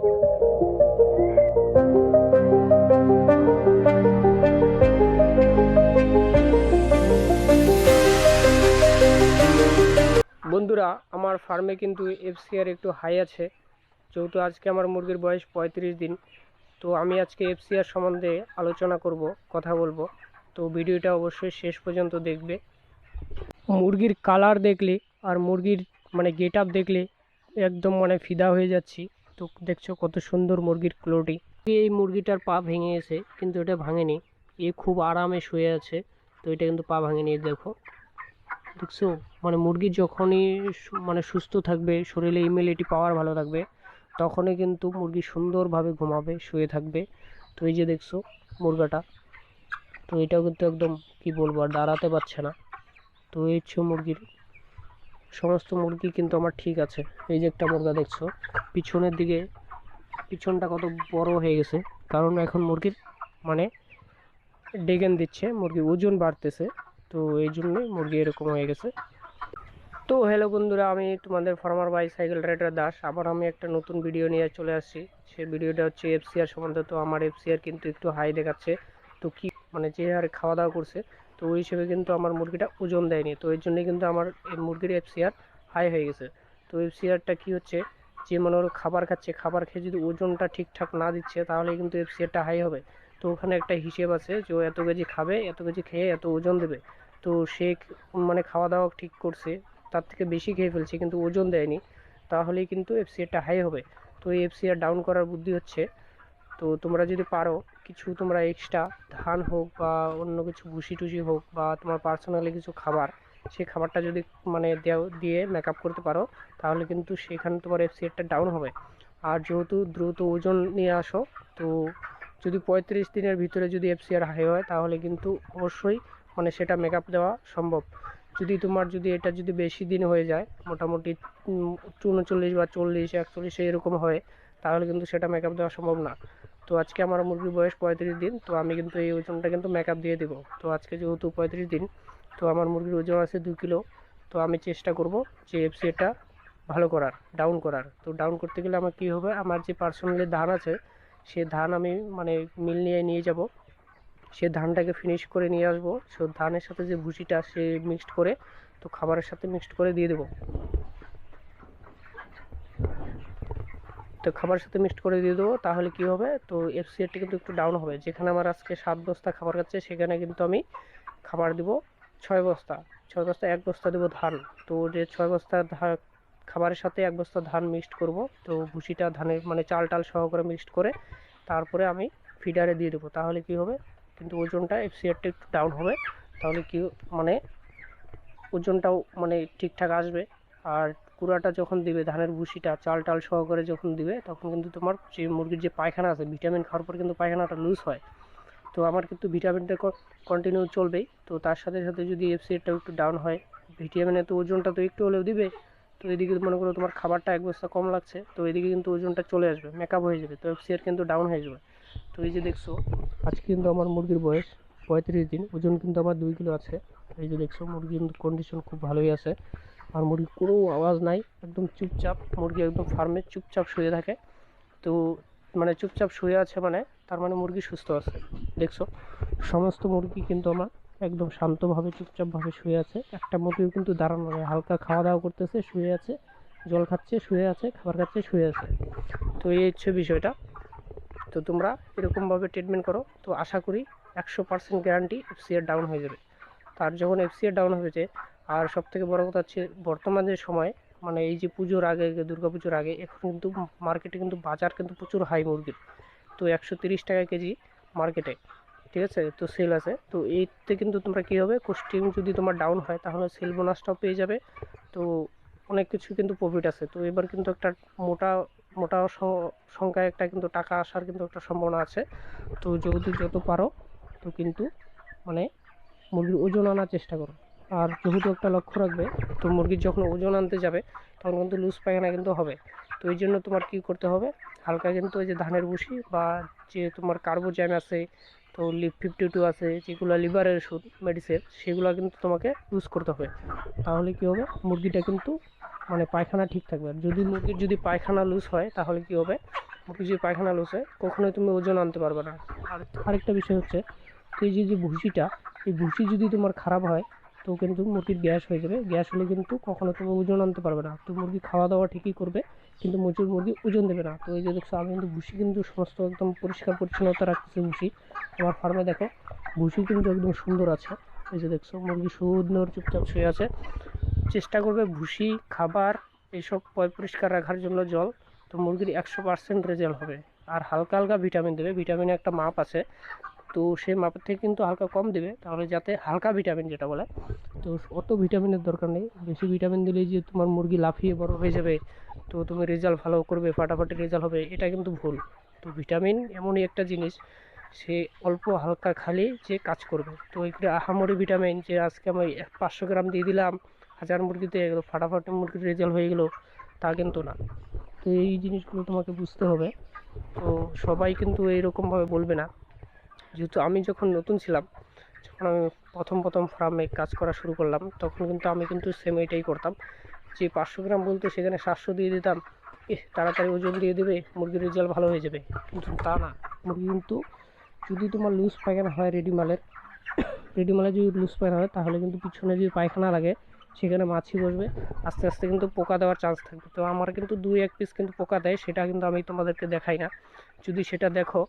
বন্ধুরা, আমার ফার্মে কিন্তু এফসিআর একটু হাই আছে। যেহেতু আজকে আমার মুরগির বয়স পঁয়ত্রিশ দিন, তো আমি আজকে এফসিআর সম্বন্ধে আলোচনা করব, কথা বলব। তো ভিডিওটা অবশ্যই শেষ পর্যন্ত দেখবে। মুরগির কালার দেখলে আর মুরগির মানে গেট আপ দেখলে একদম মানে ফিদা হয়ে যাচ্ছি। তো দেখছ কত সুন্দর মুরগির ক্লোটি। এই মুরগিটার পা ভেঙে গেছে, কিন্তু এটা ভাঙেনি। এ খুব আরামে শুয়ে আছে, তো এটা কিন্তু পা ভাঙেনি দেখো। দেখছ? মানে মুরগি যখনই মানে সুস্থ থাকবে, শরীরে ইমিউনিটি পাওয়ার ভালো থাকবে, তখনই কিন্তু মুরগি সুন্দরভাবে ঘুমাবে, শুয়ে থাকবে। তো এই যে দেখছ মুরগাটা, তো এটাও কিন্তু একদম কি বলব, আর দাঁড়াতে পারছে না। তো এই হচ্ছে মুরগির সমস্ত মুরগি কিন্তু আমার ঠিক আছে। এই যে একটা মুরগা দেখছ, পিছনের দিকে পিছনটা কত বড় হয়ে গেছে। কারণ এখন মুরগির মানে ডেগেন দিচ্ছে, মুরগির ওজন বাড়তেছে, তো এই জন্যই মুরগি এরকম হয়ে গেছে। তো হ্যালো বন্ধুরা, আমি তোমাদের farmer bicycle rider Das. আবার আমি একটা নতুন ভিডিও নিয়ে চলে আসছি। সেই ভিডিওটা হচ্ছে এফসিআর সম্বন্ধে। তো আমার এফসিআর কিন্তু একটু হাই দেখাচ্ছে। তো কি মানে যে হারে খাওয়া দাওয়া করছে তো ওই হিসেবে কিন্তু আমার মুরগিটা ওজন দেয়নি। তো এর জন্যই কিন্তু আমার এই মুরগির এফসিআর হাই হয়ে গেছে। তো এফসিআরটা কি হচ্ছে যে মনে হলো খাবার খাচ্ছে, খাবার খেয়ে যদি ওজনটা ঠিকঠাক না দিচ্ছে তাহলে কিন্তু এফসিআরটা হাই হবে। তো ওখানে একটা হিসেব আছে যে এত কেজি খাবে, এত কেজি খেয়ে এত ওজন দেবে। তো সে মানে খাওয়া দাওয়া ঠিক করছে, তার থেকে বেশি খেয়ে ফেলছে কিন্তু ওজন দেয়নি, তাহলেই কিন্তু এফসিআরটা হাই হবে। তো এই এফসিআর ডাউন করার বুদ্ধি হচ্ছে তো তোমরা যদি পারো, কিছু তোমরা এক্সট্রা ধান হোক বা অন্য কিছু ভুসি টুসি হোক বা তোমার পার্সোনালি কিছু খাবার, সেই খাবারটা যদি মানে দেও, দিয়ে মেকআপ করতে পারো, তাহলে কিন্তু সেখানে তোমার এফসিআরটা ডাউন হবে। আর যেহেতু দ্রুত ওজন নিয়ে আসো, তো যদি পঁয়ত্রিশ দিনের ভিতরে যদি এফসিআর হাই হয়, তাহলে কিন্তু অবশ্যই মানে সেটা মেকআপ দেওয়া সম্ভব। যদি তোমার যদি এটা যদি বেশি দিন হয়ে যায়, মোটামুটি উনচল্লিশ বা চল্লিশ, একচল্লিশ এরকম হয়, তাহলে কিন্তু সেটা মেকআপ দেওয়া সম্ভব না। তো আজকে আমার মুরগির বয়স পঁয়ত্রিশ দিন, তো আমি কিন্তু এই ওজনটা কিন্তু মেকআপ দিয়ে দেবো। তো আজকে যেহেতু পঁয়ত্রিশ দিন, তো আমার মুরগির ওজন আছে দু কিলো। তো আমি চেষ্টা করব যে এফসিটা ভালো করার ডাউন করার। তো ডাউন করতে গেলে আমার কী হবে? আমার যে পার্সোনালি ধান আছে, সে ধান আমি মানে মিল নিয়ে নিয়ে যাব। সে ধানটাকে ফিনিশ করে নিয়ে আসব। সে ধানের সাথে যে ভুসিটা সে মিক্সড করে, তো খাবারের সাথে মিক্সড করে দিয়ে দেবো। তো খাবারের সাথে মিক্সড করে দিয়ে দেবো, তাহলে কি হবে? তো এফসিআরটি কিন্তু একটু ডাউন হবে। যেখানে আমার আজকে সাত বস্তা খাবার খাচ্ছে সেখানে কিন্তু আমি খাবার দিব ছয় বস্তা। ছয় বস্তা, এক বস্তা দেবো ধান। তো যে ছয় বস্তা খাবারের সাথে এক বস্তা ধান মিক্সড করব। তো ভুসিটা ধানের মানে চাল টাল সহকারে মিক্সড করে, তারপরে আমি ফিডারে দিয়ে দেবো। তাহলে কি হবে? কিন্তু ওজনটা এফসিআরটা একটু ডাউন হবে। তাহলে কি মানে ওজনটাও মানে ঠিকঠাক আসবে। আর কুড়াটা যখন দিবে, ধানের ভুসিটা চাল টাল সহকারে যখন দিবে, তখন কিন্তু তোমার যে মুরগির যে পায়খানা আছে, ভিটামিন খাওয়ার পর কিন্তু পায়খানাটা লুজ হয়। তো আমার কিন্তু ভিটামিনটা কন্টিনিউ চলবেই। তো তার সাথে সাথে যদি এফসিআরটাও একটু ডাউন হয় ভিটামিনে তো ওজনটা তো একটু হলেও দিবে, তো এদিকে মনে করো তোমার খাবারটা এক বস্তা কম লাগছে, তো এদিকে কিন্তু ওজনটা চলে আসবে মেকআপ হয়ে যাবে, তো এফসিআর কিন্তু ডাউন হয়ে যাবে। তো এই যে দেখছ, আজকে কিন্তু আমার মুরগির বয়স পঁয়ত্রিশ দিন, ওজন কিন্তু আমার দুই কিলো আছে। এই যে দেখছ, মুরগির কন্ডিশন খুব ভালোই আছে। আর মুরগির কোনো আওয়াজ নাই, একদম চুপচাপ, মুরগি একদম ফার্মে চুপচাপ শুয়ে থাকে। তো মানে চুপচাপ শুয়ে আছে মানে তার মানে মুরগি সুস্থ আছে। দেখছ? সমস্ত মুরগি কিন্তু আমার একদম শান্তভাবে, চুপচাপভাবে শুয়ে আছে। একটা মুরগিও কিন্তু দাঁড়ানো নেই, হালকা খাওয়া দাওয়া করতেছে, শুয়ে আছে, জল খাচ্ছে, শুয়ে আছে, খাবার খাচ্ছে, শুয়ে আছে। তো এই হচ্ছে বিষয়টা। তো তোমরা এরকমভাবে ট্রিটমেন্ট করো। তো আশা করি একশো পার্সেন্ট গ্যারান্টি এফসিআর ডাউন হয়ে যাবে। তার যখন এফ এফসিআর ডাউন হয়েছে আর সব থেকে বড় কথা হচ্ছে, বর্তমানে সময় মানে এই যে পুজোর আগে দুর্গা পুজোর আগে, এখন কিন্তু মার্কেটে কিন্তু বাজার কিন্তু প্রচুর হাই মুরগির। তো একশো তিরিশ টাকা কেজি মার্কেটে ঠিক আছে? তো সেল আছে। তো এইতে কিন্তু তোমরা কী হবে কস্টিউম যদি তোমার ডাউন হয়, তাহলে সেল বোনাসটাও পেয়ে যাবে। তো অনেক কিছু কিন্তু প্রফিট আছে। তো এবার কিন্তু একটা মোটা মোটা সংখ্যায় একটা কিন্তু টাকা আসার কিন্তু একটা সম্ভাবনা আছে। তো যদি যত পারো, তো কিন্তু মানে মুরগির ওজন আনার চেষ্টা করো। আর যেহেতু একটা লক্ষ্য রাখবে, তো মুরগির যখন ওজন আনতে যাবে, তখন কিন্তু লুজ পায়খানা কিন্তু হবে। তো এই জন্য তোমার কী করতে হবে, হালকা কিন্তু ওই যে ধানের ভুসি বা যে তোমার কার্বোজ্যাম আছে, তো লিভ ফিফটি টু আছে, যেগুলো লিভারের ওষুধ মেডিসিন সেগুলো কিন্তু তোমাকে ইউজ করতে হবে। তাহলে কী হবে, মুরগিটা কিন্তু মানে পায়খানা ঠিক থাকবে। আর যদি মুরগির যদি পায়খানা লুজ হয়, তাহলে কী হবে মুরগি যদি পায়খানা লুজ হয়, কখনোই তুমি ওজন আনতে পারবে না। আর আরেকটা বিষয় হচ্ছে, তো এই যে যে ভুসিটা, এই ভুসি যদি তোমার খারাপ হয় তো কিন্তু মুরগির গ্যাস হয়ে যাবে। গ্যাস হলে কিন্তু কখনো তুমি ওজন আনতে পারবে না। তো মুরগি খাওয়া দাওয়া ঠিকই করবে, কিন্তু প্রচুর মুরগি ওজন দেবে না। তো এই যে দেখছ, আমি কিন্তু ভুসি কিন্তু সমস্ত একদম পরিষ্কার পরিচ্ছন্নতা রাখতেছি ভুসি। আমার ফার্মে দেখো, ভুসি কিন্তু একদম সুন্দর আছে। এই যে দেখছ, মুরগি সুন্দর চুপচাপ শুয়ে আছে। চেষ্টা করবে ভুসি, খাবার এইসব পরিষ্কার রাখার জন্য জল। তো মুরগির একশো পার্সেন্ট রেজাল্ট হবে। আর হালকা হালকা ভিটামিন দেবে। ভিটামিনের একটা মাপ আছে। তো সেই মাপের থেকে কিন্তু হালকা কম দেবে, তাহলে যাতে হালকা ভিটামিন যেটা বলে। তো অত ভিটামিনের দরকার নেই। বেশি ভিটামিন দিলেই যে তোমার মুরগি লাফিয়ে বড় হয়ে যাবে, তো তুমি রেজাল্ট ভালো করবে, ফাটাফাটি রেজাল্ট হবে, এটা কিন্তু ভুল। তো ভিটামিন এমনই একটা জিনিস, সে অল্প হালকা খালি যে কাজ করবে। তো এগুলো আহামরি ভিটামিন যে আজকে আমি পাঁচশো গ্রাম দিয়ে দিলাম, হাজার মুরগিতে এগুলো ফাটাফাটি মুরগির রেজাল্ট হয়ে গেলো, তা কিন্তু না। তো এই জিনিসগুলো তোমাকে বুঝতে হবে। তো সবাই কিন্তু এইরকমভাবে বলবে না। যেহেতু আমি যখন নতুন ছিলাম, যখন আমি প্রথম প্রথম ফার্মে কাজ করা শুরু করলাম, তখন কিন্তু আমি কিন্তু সেম এটাই করতাম। যে পাঁচশো গ্রাম বলতো সেখানে সাতশো দিয়ে দিতাম তাড়াতাড়ি ওজন দিয়ে দেবে, মুরগির রেজাল্ট ভালো হয়ে যাবে। কিন্তু তা না, মুরগি কিন্তু যদি তোমার লুজ পায়খানা হয় রেডি মালের রেডি মালের যদি লুজ পায়খানা হয়, তাহলে কিন্তু পিছনে যদি পায়খানা লাগে, সেখানে মাছি বসবে, আস্তে আস্তে কিন্তু পোকা দেওয়ার চান্স থাকবে। তো আমার কিন্তু দুই এক পিস কিন্তু পোকা দেয়, সেটা কিন্তু আমি তোমাদেরকে দেখাই না। যদি সেটা দেখো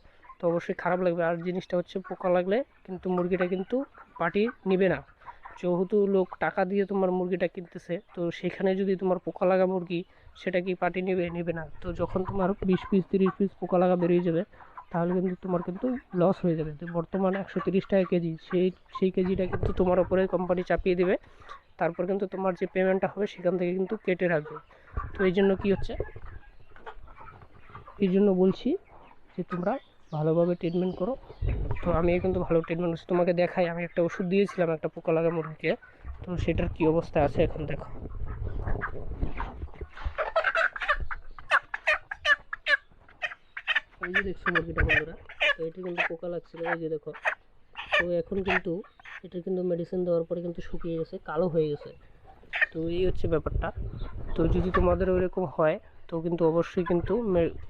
তো অবশ্যই খারাপ লাগবে। আর জিনিসটা হচ্ছে পোকা লাগলে কিন্তু মুরগিটা কিন্তু পার্টি নিবে না। যেহেতু লোক টাকা দিয়ে তোমার মুরগিটা কিনতেছে, তো সেখানে যদি তোমার পোকা লাগা মুরগি সেটা কি পার্টি নেবে? নেবে না। তো যখন তোমার বিশ পিস, তিরিশ পিস পোকা লাগা বেরিয়ে যাবে, তাহলে কিন্তু তোমার কিন্তু লস হয়ে যাবে। তো বর্তমানে একশো তিরিশ টাকা কেজি, সেই সেই কেজিটা কিন্তু তোমার ওপরে কোম্পানি চাপিয়ে দেবে। তারপর কিন্তু তোমার যে পেমেন্টটা হবে সেখান থেকে কিন্তু কেটে রাখবে। তো এই জন্য কী হচ্ছে? এই জন্য বলছি যে তোমরা ভালোভাবে ট্রিটমেন্ট করো। তো আমি কিন্তু ভালো ট্রিটমেন্ট করছি তোমাকে দেখাই, আমি একটা ওষুধ দিয়েছিলাম একটা পোকা লাগা মুরগিকে। তো সেটার কী অবস্থা আছে এখন দেখো। এই যে দেখছ মুরগিটা বন্ধুরা তো এটা কিন্তু পোকা লাগছিল, এই যে দেখো। তো এখন কিন্তু এটা কিন্তু মেডিসিন দেওয়ার পরে কিন্তু শুকিয়ে গেছে, কালো হয়ে গেছে। তো এই হচ্ছে ব্যাপারটা। তো যদি তোমাদের ওইরকম হয়, তো কিন্তু অবশ্যই কিন্তু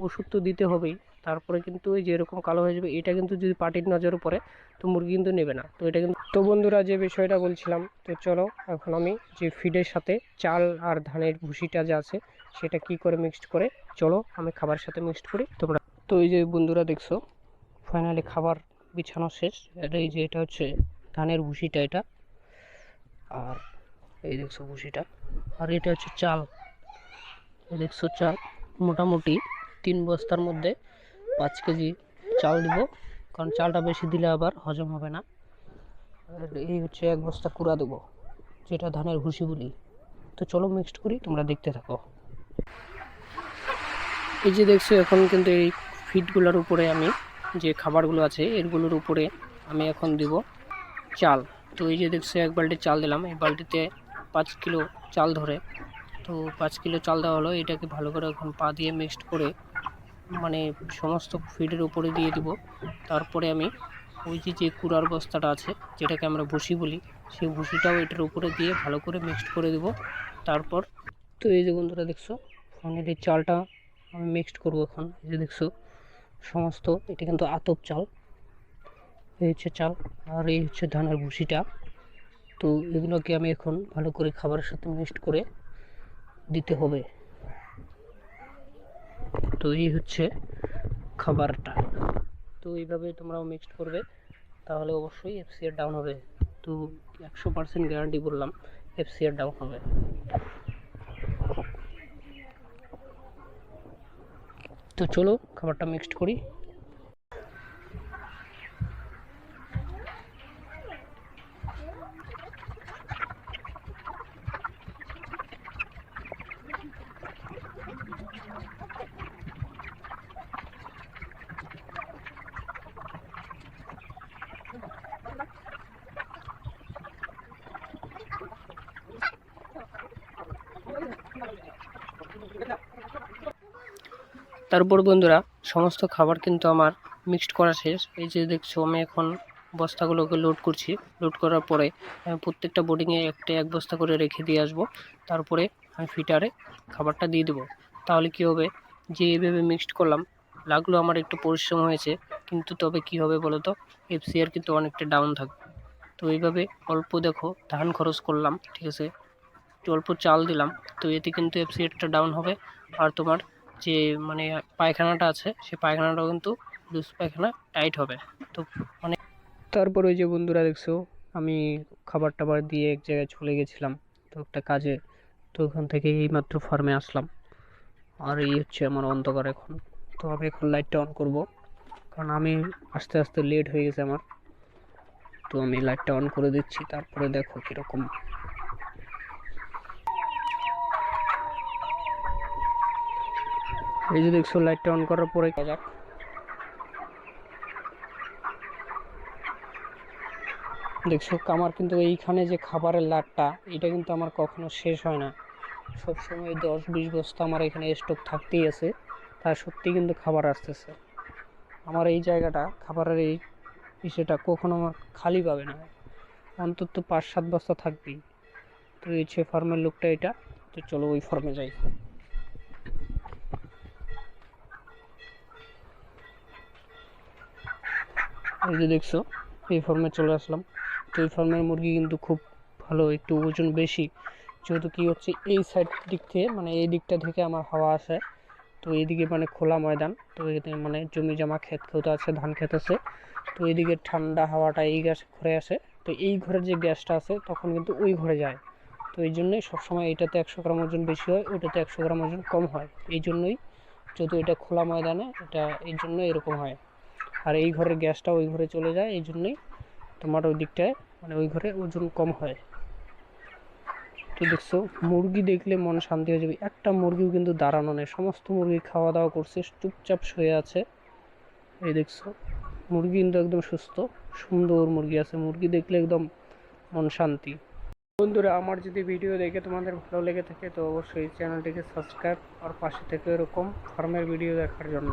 ওষুধ তো দিতে হবেই। তারপরে কিন্তু ওই যে এরকম কালো হয়ে যাবে, এটা কিন্তু যদি পার্টির নজরে পড়ে, তো মুরগি কিন্তু নেবে না। তো এটা কিন্তু তো বন্ধুরা যে বিষয়টা বলছিলাম, তো চলো এখন আমি যে ফিডের সাথে চাল আর ধানের ভুসিটা যা আছে, সেটা কি করে মিক্সড করে, চলো আমি খাবারের সাথে মিক্সড করি। তোমরা তো এই যে বন্ধুরা দেখছ ফাইনালি খাবার বিছানো শেষ। আর এই যে এটা হচ্ছে ধানের ভুসিটা এটা। আর এই দেখছ ভুসিটা। আর এটা হচ্ছে চাল। এই দেখছ চাল। মোটামুটি তিন বস্তার মধ্যে পাঁচ কেজি চাল দিব। কারণ চালটা বেশি দিলে আবার হজম হবে না। এই হচ্ছে এক বস্তা কুড়া দেবো, যেটা ধানের ভুসি বলি। তো চলো মিক্সড করি, তোমরা দেখতে থাকো। এই যে দেখছ, এখন কিন্তু এই ফিডগুলোর উপরে আমি যে খাবারগুলো আছে, এরগুলোর উপরে আমি এখন দিব চাল। তো এই যে দেখছ, এক বালতি চাল দিলাম। এই বালতিতে পাঁচ কিলো চাল ধরে। তো পাঁচ কিলো চাল দেওয়া হলো। এটাকে ভালো করে এখন পা দিয়ে মিক্সড করে মানে সমস্ত ফিডের উপরে দিয়ে দিব। তারপরে আমি ওই যে যে কুড়ার বস্তাটা আছে, যেটাকে আমরা ভুসি বলি, সেই ভুসিটাও এটার উপরে দিয়ে ভালো করে মিক্সড করে দেব। তারপর তো এই যে বন্ধুরা দেখছ ফাইনালি চালটা আমি মিক্সড করব এখন। এই যে দেখছ, সমস্ত, এটা কিন্তু আতপ চাল। এই হচ্ছে চাল, আর এই হচ্ছে ধানের ভুসিটা। তো এগুলোকে আমি এখন ভালো করে খাবারের সাথে মিক্সড করে দিতে হবে। তো এই হচ্ছে খাবারটা। তো এইভাবে তোমরাও মিক্সড করবে। তাহলে অবশ্যই এফসিআর ডাউন হবে। তো একশো পার্সেন্ট গ্যারান্টি বললাম এফসিআর ডাউন হবে। তো চলো, খাবারটা মিক্সড করি। তারপর বন্ধুরা, সমস্ত খাবার কিন্তু আমার মিক্সড করা শেষ। এই যে দেখছ, আমি এখন বস্তাগুলোকে লোড করছি। লোড করার পরে আমি প্রত্যেকটা বোর্ডিংয়ে একটা এক বস্তা করে রেখে দিয়ে আসব। তারপরে আমি ফিটারে খাবারটা দিয়ে দেবো। তাহলে কী হবে? যে এইভাবে মিক্সড করলাম, লাগল আমার একটু পরিশ্রম হয়েছে, কিন্তু তবে কি হবে বলো তো এফসিআর কিন্তু অনেকটা ডাউন থাকবে। তো এইভাবে অল্প দেখো, ধান খরচ করলাম, ঠিক আছে? একটু অল্প চাল দিলাম, তো এতে কিন্তু এফসিআরটা ডাউন হবে। আর তোমার যে মানে পায়খানাটা আছে সেই পায়খানাটাও কিন্তু লুজ পায়খানা, টাইট হবে। তো মানে তারপর ওই যে বন্ধুরা দেখছ, আমি খাবার টাবার দিয়ে এক জায়গায় চলে গেছিলাম, তো একটা কাজে, তো ওখান থেকে এইমাত্র ফার্মে আসলাম। আর এই হচ্ছে আমার অন্ধকার এখন। তো আমি এখন লাইটটা অন করব, কারণ আমি আস্তে আস্তে লেট হয়ে গেছে আমার। তো আমি লাইটটা অন করে দিচ্ছি, তারপরে দেখো কীরকম এই যে দেখছ লাইটটা অন করার পরে যাক। দেখছ আমার কিন্তু এইখানে যে খাবারের লাটটা এটা কিন্তু আমার কখনো শেষ হয় না। সবসময় দশ বিশ বস্তা আমার এখানে স্টক থাকতেই আছে তার সত্যি কিন্তু খাবার আসতেছে। আমার এই জায়গাটা খাবারের এই ইসেটা কখনো আমার খালি পাবে না। অন্তত পাঁচ সাত বস্তা থাকবেই। তো এই হচ্ছে ফার্মের লোকটা এটা তো চলো ওই ফার্মে যাই। এই যে দেখছ, এই ফার্মে চলে আসলাম। তো এই ফার্মের মুরগি কিন্তু খুব ভালো, একটু ওজন বেশি। যেহেতু কি হচ্ছে, এই সাইড দিক থেকে মানে এই দিকটা থেকে আমার হাওয়া আসে। তো এইদিকে মানে খোলা ময়দান, তো এতে মানে জমি জমা, ক্ষেত ক্ষেত আছে, ধান ক্ষেত আছে। তো এইদিকে ঠান্ডা হাওয়াটা এই গ্যাস ঘরে আসে। তো এই ঘরের যে গ্যাসটা আছে, তখন কিন্তু ওই ঘরে যায়। তো এই জন্যই সবসময় এটাতে একশো গ্রাম ওজন বেশি হয় ওইটাতে একশো গ্রাম ওজন কম হয়। এই জন্যই, যেহেতু এটা খোলা ময়দানে, এটা এই জন্য এরকম হয়। আর এই ঘরের গ্যাসটা ওই ঘরে চলে যায়, এই জন্যই তোমার ওই দিকটায় মানে ওই ঘরে ওজন কম হয়। তো দেখছ, মুরগি দেখলে মন শান্তি হয়ে যাবে। একটা মুরগিও কিন্তু দাঁড়ানো নেই। সমস্ত মুরগি খাওয়া দাওয়া করছে, চুপচাপ শুয়ে আছে। এই দেখছ, মুরগি কিন্তু একদম সুস্থ, সুন্দর মুরগি আছে। মুরগি দেখলে একদম মন শান্তি। বন্ধুরা, আমার যদি ভিডিও দেখে তোমাদের ভালো লেগে থাকে, তো অবশ্যই চ্যানেলটিকে সাবস্ক্রাইব আর পাশে থেকে এরকম ফার্মের ভিডিও দেখার জন্য।